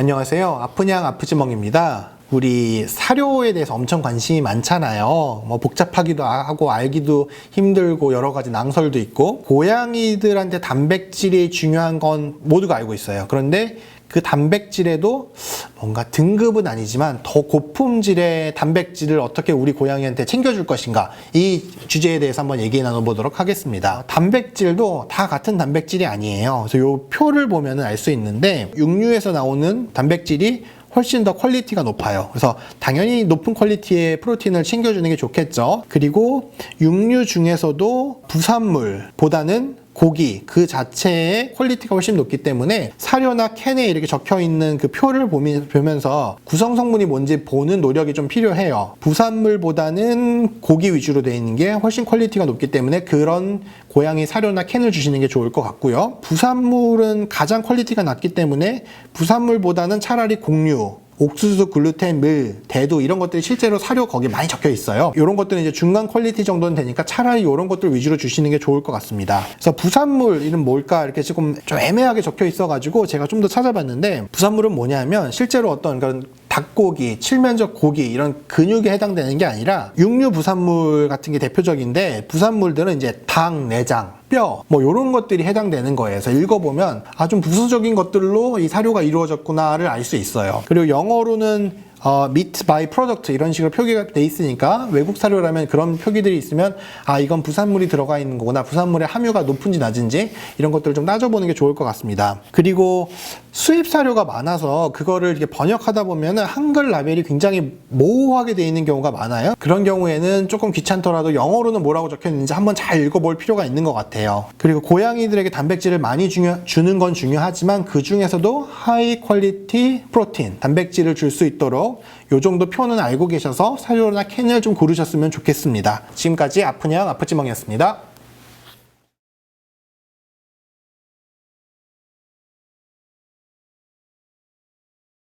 안녕하세요. 아프냥 아프지멍입니다. 우리 사료에 대해서 엄청 관심이 많잖아요. 뭐 복잡하기도 하고 알기도 힘들고 여러 가지 낭설도 있고 고양이들한테 단백질이 중요한 건 모두가 알고 있어요. 그런데 그 단백질에도 뭔가 등급은 아니지만 더 고품질의 단백질을 어떻게 우리 고양이한테 챙겨줄 것인가 이 주제에 대해서 한번 얘기 나눠보도록 하겠습니다. 단백질도 다 같은 단백질이 아니에요. 그래서 요 표를 보면은 알 수 있는데 육류에서 나오는 단백질이 훨씬 더 퀄리티가 높아요. 그래서 당연히 높은 퀄리티의 프로틴을 챙겨주는 게 좋겠죠. 그리고 육류 중에서도 부산물보다는 고기 그 자체의 퀄리티가 훨씬 높기 때문에 사료나 캔에 이렇게 적혀 있는 그 표를 보면서 구성 성분이 뭔지 보는 노력이 좀 필요해요. 부산물보다는 고기 위주로 되어 있는 게 훨씬 퀄리티가 높기 때문에 그런 고양이 사료나 캔을 주시는 게 좋을 것 같고요. 부산물은 가장 퀄리티가 낮기 때문에 부산물보다는 차라리 곡류 옥수수, 글루텐, 밀, 대두 이런 것들이 실제로 사료 거기 많이 적혀 있어요. 이런 것들은 이제 중간 퀄리티 정도는 되니까 차라리 이런 것들 위주로 주시는 게 좋을 것 같습니다. 그래서 부산물 이름 뭘까 이렇게 조금 좀 애매하게 적혀 있어가지고 제가 좀 더 찾아봤는데 부산물은 뭐냐면 실제로 어떤 그런 닭고기, 칠면적 고기 이런 근육에 해당되는 게 아니라 육류 부산물 같은 게 대표적인데 부산물들은 이제 닭, 내장, 뼈, 뭐 이런 것들이 해당되는 거예요. 그래서 읽어보면 아 좀 부수적인 것들로 이 사료가 이루어졌구나를 알 수 있어요. 그리고 영어로는 어, meat by product 이런 식으로 표기가 돼 있으니까 외국 사료라면 그런 표기들이 있으면 아 이건 부산물이 들어가 있는 거구나 부산물의 함유가 높은지 낮은지 이런 것들을 좀 따져보는 게 좋을 것 같습니다. 그리고 수입 사료가 많아서 그거를 이렇게 번역하다 보면은 한글 라벨이 굉장히 모호하게 돼 있는 경우가 많아요. 그런 경우에는 조금 귀찮더라도 영어로는 뭐라고 적혀 있는지 한번 잘 읽어볼 필요가 있는 것 같아요. 그리고 고양이들에게 단백질을 많이 중요, 주는 건 중요하지만 그 중에서도 하이 퀄리티 프로틴 단백질을 줄 수 있도록 요 정도 표는 알고 계셔서 사료나 캔을 좀 고르셨으면 좋겠습니다. 지금까지 아프냥 아프지멍이었습니다.